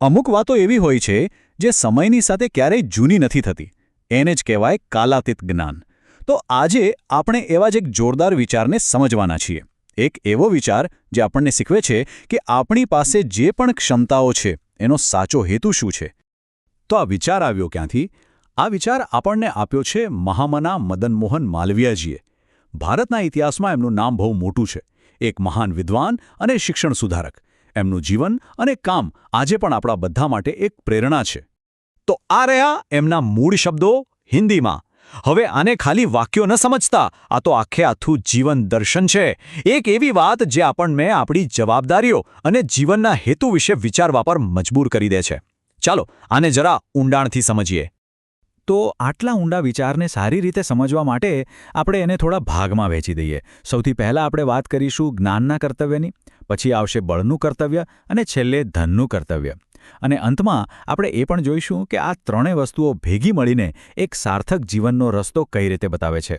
અમુક વાતો એવી હોય છે જે સમયની સાથે ક્યારેય જૂની નથી થતી. એને જ કહેવાય કાલાતીત જ્ઞાન. તો આજે આપણે એવા જ એક જોરદાર વિચારને સમજવાના છીએ. એક એવો વિચાર જે આપણને શીખવે છે કે આપણી પાસે જે પણ ક્ષમતાઓ છે, એનો સાચો હેતુ શું છે. તો આ વિચાર આવ્યો ક્યાંથી? આ વિચાર આપણને આપ્યો છે મહામના મદન મોહન માલવીયાજીએ. ભારતના ઇતિહાસમાં એમનું નામ બહુ મોટું છે. એક મહાન વિદ્વાન અને શિક્ષણ સુધારક. એમનું જીવન અને કામ આજે પણ આપણા બધા માટે એક પ્રેરણા છે. તો આ રહ્યા એમના મૂળ શબ્દો હિન્દીમાં. હવે આને ખાલી વાક્યો ન સમજતા, આ તો આખે આથું જીવન દર્શન છે. એક એવી વાત જે આપણને આપણી જવાબદારીઓ અને જીવનના હેતુ વિશે વિચારવા પર મજબૂર કરી દે છે. ચાલો, આને જરા ઊંડાણથી સમજીએ. તો આટલા ઊંડા વિચારને સારી રીતે સમજવા માટે આપણે એને થોડા ભાગમાં વહેંચી દઈએ. સૌથી પહેલાં આપણે વાત કરીશું જ્ઞાનના કર્તવ્યની. પછી આવશે બળનું કર્તવ્ય અને છેલ્લે ધનનું કર્તવ્ય. અને અંતમાં આપણે એ પણ જોઈશું કે આ ત્રણેય વસ્તુઓ ભેગી મળીને એક સાર્થક જીવનનો રસ્તો કઈ રીતે બતાવે છે.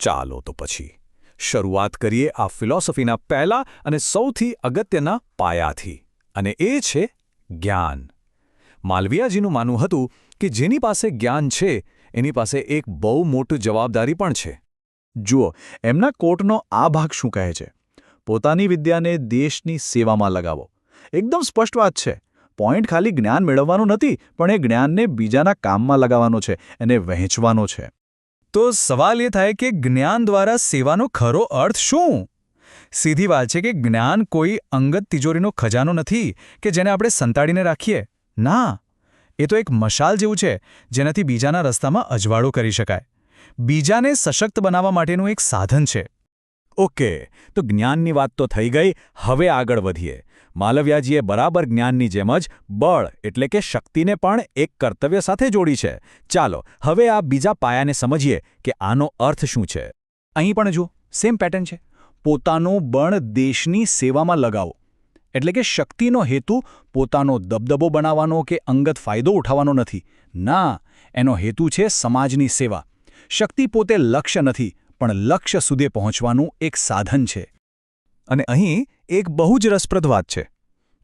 ચાલો તો પછી શરૂઆત કરીએ આ ફિલોસોફીના પહેલા અને સૌથી અગત્યના પાયાથી, અને એ છે જ્ઞાન. માલવીયાજીનું માનવું હતું કે જેની પાસે જ્ઞાન છે, એની પાસે એક બહુ મોટું જવાબદારી પણ છે. જુઓ, એમના કોર્ટનો આ ભાગ શું કહે છે? પોતાની વિદ્યાને દેશની સેવામાં લગાવો. એકદમ સ્પષ્ટ વાત છે. પોઈન્ટ ખાલી જ્ઞાન મેળવવાનું નથી, પણ એ જ્ઞાનને બીજાના કામમાં લગાવવાનો છે એને વહેંચવાનો છે. તો સવાલ એ થાય કે જ્ઞાન દ્વારા સેવાનો ખરો અર્થ શું? સીધી વાત છે કે જ્ઞાન કોઈ અંગત તિજોરીનો ખજાનો નથી કે જેને આપણે સંતાડીને રાખીએ. ના. એ તો એક મશાલ જેવું છે, જેનાથી બીજાના રસ્તામાં અજવાળો કરી શકાય. બીજાને સશક્ત બનાવવા માટેનું એક સાધન છે. ઓકે, તો જ્ઞાનની વાત તો થઈ ગઈ, હવે આગળ વધીએ. માલવ્યાજીએ બરાબર જ્ઞાનની જેમ જ બળ એટલે કે શક્તિને પણ એક કર્તવ્ય સાથે જોડી છે. ચાલો, હવે આ બીજા પાયાને સમજીએ કે આનો અર્થ શું છે. અહીં પણ જુઓ સેમ પેટર્ન છે. પોતાનું બળ દેશની સેવામાં લગાવો. એટલે કે શક્તિનો હેતુ પોતાનો દબદબો બનાવવાનો કે અંગત ફાયદો ઉઠાવવાનો નથી. ના, એનો હેતુ છે સમાજની સેવા. શક્તિ પોતે લક્ષ્ય નથી પણ લક્ષ્ય સુધી પહોંચવાનું એક સાધન છે. અને અહીં એક બહુ જ રસપ્રદ વાત છે.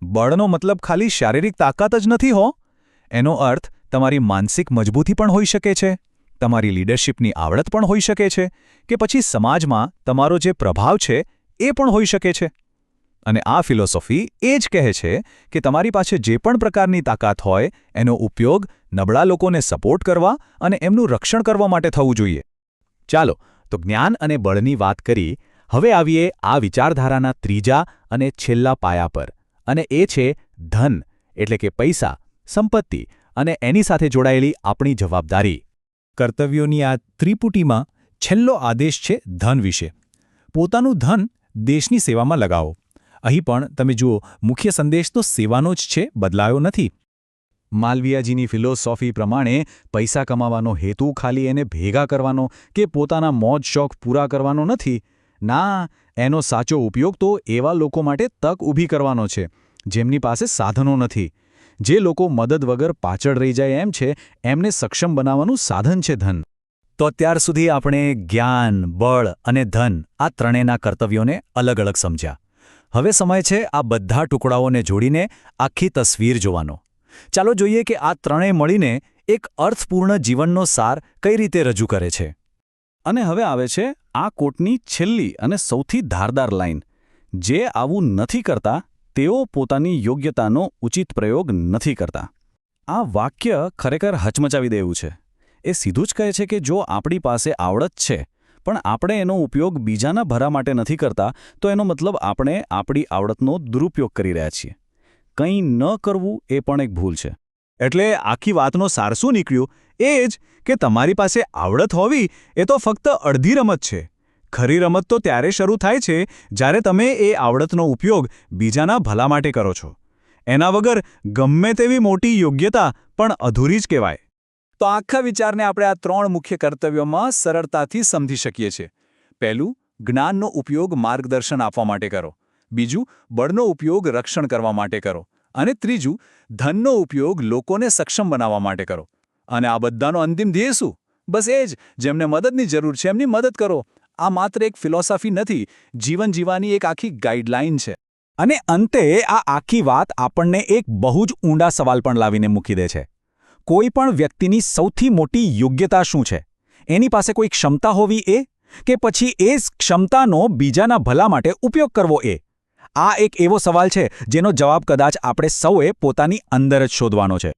બળનો મતલબ ખાલી શારીરિક તાકાત જ નથી હો? એનો અર્થ, તમારી માનસિક મજબૂતી પણ હોઈ શકે છે, તમારી લીડરશિપની આવડત પણ હોઈ શકે છે, કે પછી સમાજમાં તમારો જે પ્રભાવ છે, એ પણ હોઈ શકે છે. અને આ ફિલોસોફી એ જ કહે છે કે તમારી પાસે જે પણ પ્રકારની તાકાત હોય, એનો ઉપયોગ નબળા લોકોને સપોર્ટ કરવા અને એમનું રક્ષણ કરવા માટે થવું જોઈએ. ચાલો તો જ્ઞાન અને બળની વાત કરી, હવે આવીએ આ વિચારધારાના ત્રીજા અને છેલ્લા પાયા પર. અને એ છે ધન, એટલે કે પૈસા, સંપત્તિ અને એની સાથે જોડાયેલી આપણી જવાબદારી. કર્તવ્યોની આ ત્રિપુટીમાં છેલ્લો આદેશ છે ધન વિશે. પોતાનું ધન દેશની સેવામાં લગાવો. અહીં પણ તમે જુઓ, મુખ્ય સંદેશ તો સેવાનો જ છે, બદલાયો નથી. માલવીયાજીની ફિલોસોફી પ્રમાણે પૈસા કમાવાનો હેતુ ખાલી એને ભેગા કરવાનો કે પોતાના મોજ શોખ પૂરા કરવાનો નથી? ના, એનો સાચો ઉપયોગ તો એવા લોકો માટે તક ઊભી કરવાનો છે, જેમની પાસે સાધનો નથી. જે લોકો મદદ વગર પાછળ રહી જાય એમ છે, એમને સક્ષમ બનાવવાનું સાધન છે ધન. તો અત્યાર સુધી આપણે જ્ઞાન, બળ અને ધન આ ત્રણેયના કર્તવ્યોને અલગ અલગ સમજ્યા. હવે સમય છે આ બધા ટુકડાઓને જોડીને આખી તસવીર જોવાનો. ચાલો જોઈએ કે આ ત્રણેય મળીને એક અર્થપૂર્ણ જીવનનો સાર કઈ રીતે રજૂ કરે છે. અને હવે આવે છે આ કોટની છેલ્લી અને સૌથી ધારદાર લાઈન. જે આવું નથી કરતા, તેઓ પોતાની યોગ્યતાનો ઉચિત પ્રયોગ નથી કરતા. આ વાક્ય ખરેખર હચમચાવી દેવું છે. એ સીધું જ કહે છે કે જો આપણી પાસે આવડત છે, પણ આપણે એનો ઉપયોગ બીજાના ભરા માટે નથી કરતા, તો એનો મતલબ આપણે આપણી આવડતનો દુરુપયોગ કરી રહ્યા છીએ. કંઈ ન કરવું એ પણ એક ભૂલ છે. એટલે આખી વાતનો સાર શું નીકળ્યું? એ જ કે તમારી પાસે આવડત હોવી એ તો ફક્ત અડધી રમત છે. ખરી રમત તો ત્યારે શરૂ થાય છે જ્યારે તમે એ આવડતનો ઉપયોગ બીજાના ભલા માટે કરો છો. એના વગર ગમે તેવી મોટી યોગ્યતા પણ અધૂરી જ કહેવાય. તો આખા વિચારને આપણે આ ત્રણ મુખ્ય કર્તવ્યોમાં સરળતાથી સમજી શકીએ છીએ. પહેલું, જ્ઞાનનો ઉપયોગ માર્ગદર્શન આપવા માટે કરો. બીજું, બળનો ઉપયોગ રક્ષણ કરવા માટે કરો. અને ત્રીજું, ધનનો ઉપયોગ લોકોને સક્ષમ બનાવવા માટે કરો. અને આ બધાનો અંતિમ ધ્યેય શું? બસ એ જ, જેમને મદદની જરૂર છે એમની મદદ કરો. આ માત્ર એક ફિલોસોફી નથી, જીવન જીવાની એક આખી ગાઈડલાઇન છે. અને અંતે આ આખી વાત આપણને એક બહુ જ ઊંડા સવાલ પણ લાવીને મૂકી દે છે. કોઈ પણ વ્યક્તિની સૌથી મોટી યોગ્યતા શું છે? એની પાસે કોઈ ક્ષમતા હોવી એ? કે પછી એ ક્ષમતાનો બીજાના ભલા માટે ઉપયોગ કરવો એ? આ એક એવો સવાલ છે જેનો જવાબ કદાચ આપણે સૌએ પોતાની અંદર જ શોધવાનો છે.